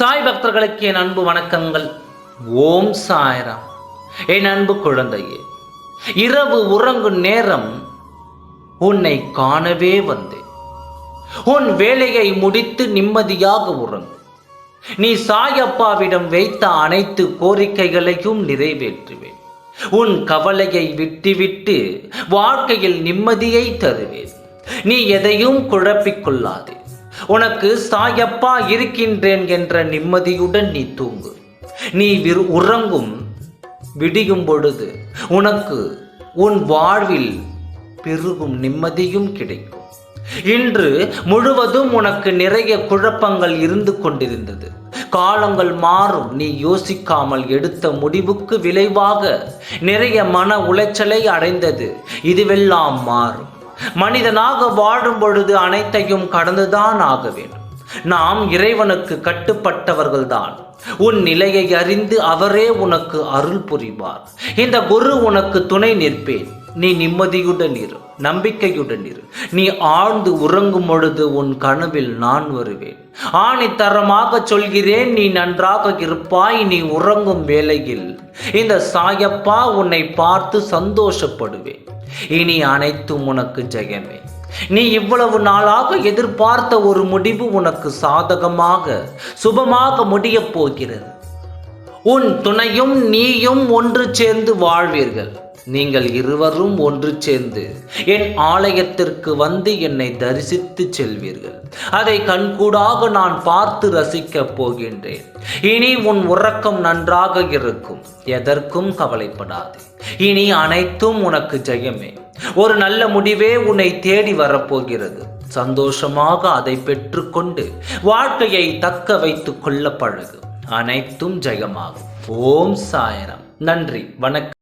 சாய் பக்தர்களுக்கு என் அன்பு வணக்கங்கள். ஓம் சாய்ராம். என் அன்பு குழந்தையே இரவு உறங்கும் நேரம் உன்னை காணவே வந்தேன். உன் வேலையை முடித்து நிம்மதியாக உறங்கு. நீ சாயப்பாவிடம் வைத்த அனைத்து கோரிக்கைகளையும் நிறைவேற்றுவேன். உன் கவலையை விட்டுவிட்டு வாழ்க்கையில் நிம்மதியை தருவேன். நீ எதையும் குழப்பிக்கொள்ளாதே உனக்கு சாயப்பா இருக்கின்றேன் என்ற நிம்மதியுடன் நீ தூங்கு. நீ விரு உறங்கும் விடியும் பொழுது உனக்கு உன் வாழ்வில் பெருகும் நிம்மதியும் கிடைக்கும். இன்று முழுவதும் உனக்கு நிறைய குழப்பங்கள் இருந்து கொண்டிருந்தது. காலங்கள் மாறும். நீ யோசிக்காமல் எடுத்த முடிவுக்கு விளைவாக நிறைய மன உளைச்சலை அடைந்தது. இதுவெல்லாம் மாறும். மனிதனாக வாழும் பொழுது அனைத்தையும் கடந்துதான் ஆக வேண்டும். நாம் இறைவனுக்கு கட்டுப்பட்டவர்கள்தான். உன் நிலையை அறிந்து அவரே உனக்கு அருள் புரிவார். இந்த குரு உனக்கு துணை நிற்பேன். நீ நிம்மதியுடன் இரு நம்பிக்கையுடன் இரு. நீ ஆழ்ந்து உறங்கும் பொழுது உன் கனவில் நான் வருவேன். ஆணித்தரமாக சொல்கிறேன் நீ நன்றாக இருப்பாய் நீ உறங்கும் வேளையில். இந்த சாயப்பா உன்னை பார்த்து சந்தோஷப்படுவேன். இனி அனைத்தும் உனக்கு ஜெயமே. நீ இவ்வளவு நாளாக எதிர்பார்த்த ஒரு முடிவு உனக்கு சாதகமாக சுபமாக முடியப் போகிறது. உன் துணையும் நீயும் ஒன்று சேர்ந்து வாழ்வீர்கள். நீங்கள் இருவரும் ஒன்று சேர்ந்து என் ஆலயத்திற்கு வந்து என்னை தரிசித்து செல்வீர்கள். அதை கண்கூடாக நான் பார்த்து ரசிக்கப் போகின்றேன். இனி உன் உறக்கம் நன்றாக இருக்கும். எதற்கும் கவலைப்படாது. இனி அனைத்தும் உனக்கு ஜெயமே. ஒரு நல்ல முடிவே உன்னை தேடி வரப்போகிறது. சந்தோஷமாக அதை பெற்றுக்கொண்டு வாழ்க்கையை தக்க வைத்துக் கொள்ள பழகு. அனைத்தும் ஜெயமாகும். ஓம் சாயரம். நன்றி. வணக்கம்.